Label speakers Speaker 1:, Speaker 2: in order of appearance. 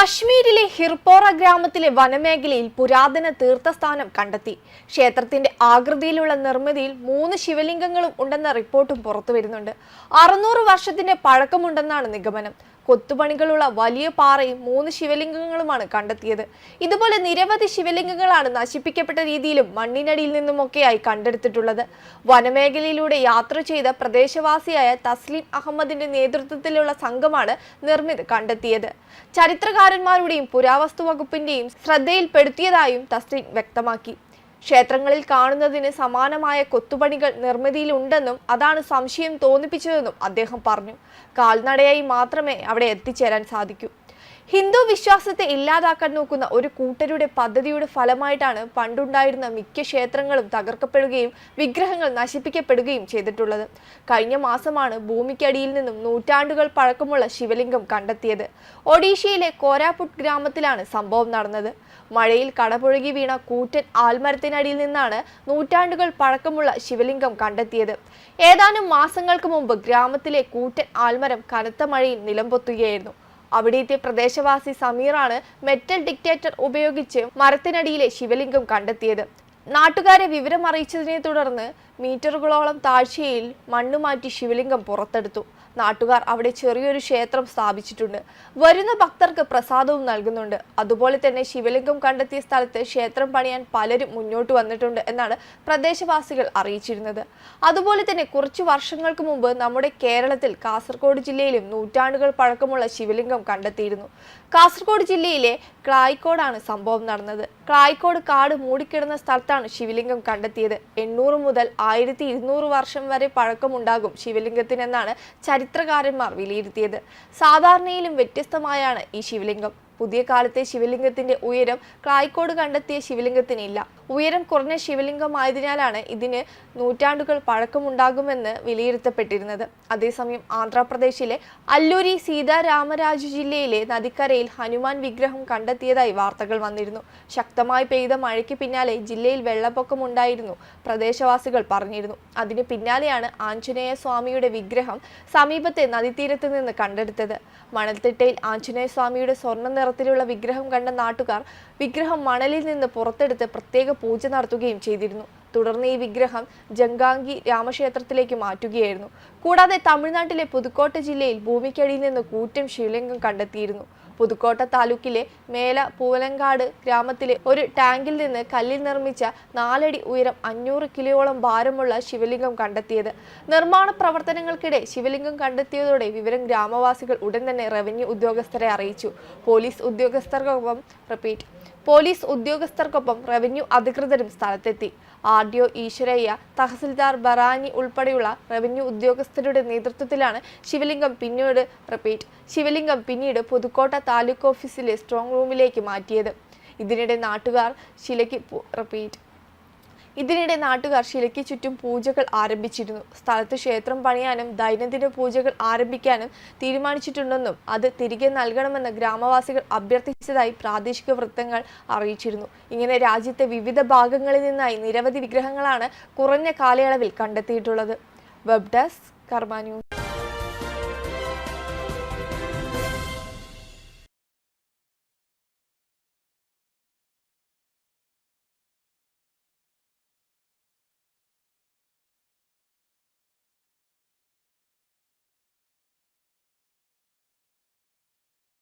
Speaker 1: കശ്മീരിലെ ഹിർപോറ ഗ്രാമത്തിലെ വനമേഖലയിൽ പുരാതന തീർത്ഥസ്ഥാനം കണ്ടെത്തി. ക്ഷേത്രത്തിന്റെ ആകൃതിയിലുള്ള നിർമ്മിതിയിൽ മൂന്ന് ശിവലിംഗങ്ങളും ഉണ്ടെന്ന റിപ്പോർട്ടും പുറത്തു വരുന്നുണ്ട് അറുന്നൂറ് വർഷത്തിന്റെ പഴക്കമുണ്ടെന്നാണ് നിഗമനം. കൊത്തുപണികളുള്ള വലിയ പാറയും മൂന്ന് ശിവലിംഗങ്ങളുമാണ് കണ്ടെത്തിയത്. ഇതുപോലെ നിരവധി ശിവലിംഗങ്ങളാണ് നശിപ്പിക്കപ്പെട്ട രീതിയിലും മണ്ണിനടിയിൽ നിന്നുമൊക്കെയായി കണ്ടെടുത്തിട്ടുള്ളത്. വനമേഖലയിലൂടെ യാത്ര ചെയ്ത പ്രദേശവാസിയായ തസ്ലീം അഹമ്മദിന്റെ നേതൃത്വത്തിലുള്ള സംഘമാണ് നിർമ്മിത് കണ്ടെത്തിയത്. ചരിത്രകാരന്മാരുടെയും പുരാവസ്തു വകുപ്പിന്റെയും ശ്രദ്ധയിൽപ്പെടുത്തിയതായും തസ്ലീം വ്യക്തമാക്കി. ക്ഷേത്രങ്ങളിൽ കാണുന്നതിന് സമാനമായ കൊത്തുപണികൾ നിർമ്മിതിയിലുണ്ടെന്നും അതാണ് സംശയം തോന്നിപ്പിച്ചതെന്നും അദ്ദേഹം പറഞ്ഞു. കാൽനടയായി മാത്രമേ അവിടെ എത്തിച്ചേരാൻ സാധിക്കൂ. ഹിന്ദു വിശ്വാസത്തെ ഇല്ലാതാക്കാൻ നോക്കുന്ന ഒരു കൂട്ടരുടെ പദ്ധതിയുടെ ഫലമായിട്ടാണ് പണ്ടുണ്ടായിരുന്ന മിക്ക ക്ഷേത്രങ്ങളും തകർക്കപ്പെടുകയും വിഗ്രഹങ്ങൾ നശിപ്പിക്കപ്പെടുകയും ചെയ്തിട്ടുള്ളത്. കഴിഞ്ഞ മാസമാണ് ഭൂമിക്കടിയിൽ നിന്നും നൂറ്റാണ്ടുകൾ പഴക്കമുള്ള ശിവലിംഗം കണ്ടെത്തിയത്. ഒഡീഷയിലെ കോരാപുട്ട് ഗ്രാമത്തിലാണ് സംഭവം നടന്നത്. മഴയിൽ കടപുഴകി വീണ കൂറ്റൻ ആൽമരത്തിനടിയിൽ നിന്നാണ് നൂറ്റാണ്ടുകൾ പഴക്കമുള്ള ശിവലിംഗം കണ്ടെത്തിയത്. ഏതാനും മാസങ്ങൾക്ക് മുമ്പ് ഗ്രാമത്തിലെ കൂറ്റൻ ആൽമരം കനത്ത മഴയിൽ നിലംപൊത്തുകയായിരുന്നു അവിടുത്തെ പ്രദേശവാസി സമീറാണ് മെറ്റൽ ഡിക്റ്റേറ്റർ ഉപയോഗിച്ച് മരത്തിനടിയിലെ ശിവലിംഗം കണ്ടെത്തിയത്. നാട്ടുകാരെ വിവരം അറിയിച്ചതിനെ തുടർന്ന് മീറ്ററുകളോളം താഴ്ചയിൽ മണ്ണുമാറ്റി ശിവലിംഗം പുറത്തെടുത്തു. നാട്ടുകാർ അവിടെ ചെറിയൊരു ക്ഷേത്രം സ്ഥാപിച്ചിട്ടുണ്ട്. വരുന്ന ഭക്തർക്ക് പ്രസാദവും നൽകുന്നുണ്ട്. അതുപോലെ തന്നെ ശിവലിംഗം കണ്ടെത്തിയ സ്ഥലത്ത് ക്ഷേത്രം പണിയാൻ പലരും മുന്നോട്ട് വന്നിട്ടുണ്ട് എന്നാണ് പ്രദേശവാസികൾ അറിയിച്ചിരുന്നത്. അതുപോലെ തന്നെ കുറച്ച് വർഷങ്ങൾക്ക് മുമ്പ് നമ്മുടെ കേരളത്തിൽ കാസർഗോഡ് ജില്ലയിലും നൂറ്റാണ്ടുകൾ പഴക്കമുള്ള ശിവലിംഗം കണ്ടെത്തിയിരുന്നു. കാസർഗോഡ് ജില്ലയിലെ ക്ലായിക്കോടാണ് സംഭവം നടന്നത്. ക്ലായിക്കോട് കാട് മൂടിക്കിടന്ന സ്ഥലത്താണ് ശിവലിംഗം കണ്ടെത്തിയത്. എണ്ണൂറ് മുതൽ ആയിരത്തി വർഷം വരെ പഴക്കമുണ്ടാകും ശിവലിംഗത്തിനെന്നാണ് ചരിത്രകാരന്മാർ വിലയിരുത്തിയത്. സാധാരണയിലും വ്യത്യസ്തമായാണ് ഈ ശിവലിംഗം. പുതിയ കാലത്തെ ശിവലിംഗത്തിന്റെ ഉയരം കായ്ക്കോട് കണ്ടെത്തിയ ശിവലിംഗത്തിനില്ല. ഉയരം കുറഞ്ഞ ശിവലിംഗമായതിനാലാണ് ഇതിന് നൂറ്റാണ്ടുകൾ പഴക്കമുണ്ടാകുമെന്ന് വിലയിരുത്തപ്പെട്ടിരുന്നത്. അതേസമയം ആന്ധ്രാപ്രദേശിലെ അല്ലൂരി സീതാരാമരാജു ജില്ലയിലെ നദിക്കരയിൽ ഹനുമാൻ വിഗ്രഹം കണ്ടെത്തിയതായി വാർത്തകൾ വന്നിരുന്നു. ശക്തമായി പെയ്ത മഴയ്ക്ക് പിന്നാലെ ജില്ലയിൽ വെള്ളപ്പൊക്കമുണ്ടായിരുന്നു പ്രദേശവാസികൾ പറഞ്ഞിരുന്നു. അതിന് പിന്നാലെയാണ് ആഞ്ജനേയ സ്വാമിയുടെ വിഗ്രഹം സമീപത്തെ നദീതീരത്ത് നിന്ന് കണ്ടെടുത്തത്. മണൽത്തിട്ടയിൽ ആഞ്ജനേയ സ്വാമിയുടെ സ്വർണ നിറത്തിലുള്ള വിഗ്രഹം കണ്ട നാട്ടുകാർ വിഗ്രഹം മണലിൽ നിന്ന് പുറത്തെടുത്ത് പ്രത്യേക പൂജ നടത്തുകയും ചെയ്തിരുന്നു. തുടർന്ന് ഈ വിഗ്രഹം ജങ്കാങ്കി രാമക്ഷേത്രത്തിലേക്ക് മാറ്റുകയായിരുന്നു. കൂടാതെ തമിഴ്നാട്ടിലെ പുതുക്കോട്ട ജില്ലയിൽ ഭൂമിക്കടിയിൽ നിന്ന് കൂറ്റൻ ശിവലിംഗം കണ്ടെത്തിയിരുന്നു. പുതുക്കോട്ട താലൂക്കിലെ മേല പൂവലങ്കാട് ഗ്രാമത്തിലെ ഒരു ടാങ്കിൽ നിന്ന് കല്ലിൽ നിർമ്മിച്ച നാലടി ഉയരം അഞ്ഞൂറ് കിലോയോളം ഭാരമുള്ള ശിവലിംഗം കണ്ടെത്തിയത്. നിർമ്മാണ പ്രവർത്തനങ്ങൾക്കിടെ ശിവലിംഗം കണ്ടെത്തിയതോടെ വിവരം ഗ്രാമവാസികൾ ഉടൻ തന്നെ റവന്യൂ ഉദ്യോഗസ്ഥരെ അറിയിച്ചു. പോലീസ് ഉദ്യോഗസ്ഥർക്കൊപ്പം റിപ്പീറ്റ്. പോലീസ് ഉദ്യോഗസ്ഥർക്കൊപ്പം റവന്യൂ അധികൃതരും സ്ഥലത്തെത്തി. R D O Eswarayya tahsildar Barani ഉൾപ്പെടെയുള്ള റവന്യൂ ഉദ്യോഗസ്ഥരുടെ നേതൃത്വത്തിലാണ് ശിവലിംഗം പിന്നീട് റിപ്പീറ്റ്. ശിവലിംഗം പിന്നീട് പുതുക്കോട്ട താലൂക്ക് ഓഫീസിലെ സ്ട്രോങ് റൂമിലേക്ക് മാറ്റിയത്. ഇതിനിടെ നാട്ടുകാർ ശിലയ്ക്ക് റിപ്പീറ്റ്. ഇതിനിടെ നാട്ടുകാർ ശിലയ്ക്ക് ചുറ്റും പൂജകൾ ആരംഭിച്ചിരുന്നു. സ്ഥലത്ത് ക്ഷേത്രം പണിയാനും ദൈനംദിന പൂജകൾ ആരംഭിക്കാനും തീരുമാനിച്ചിട്ടുണ്ടെന്നും അത് തിരികെ നൽകണമെന്ന് ഗ്രാമവാസികൾ അഭ്യർത്ഥിച്ചതായി പ്രാദേശിക വൃത്തങ്ങൾ അറിയിച്ചിരുന്നു. ഇങ്ങനെ രാജ്യത്തെ വിവിധ ഭാഗങ്ങളിൽ നിന്നായി നിരവധി വിഗ്രഹങ്ങളാണ് കുറഞ്ഞ കാലയളവിൽ കണ്ടെത്തിയിട്ടുള്ളത്. വെബ് ഡെസ്ക് കർമ്മ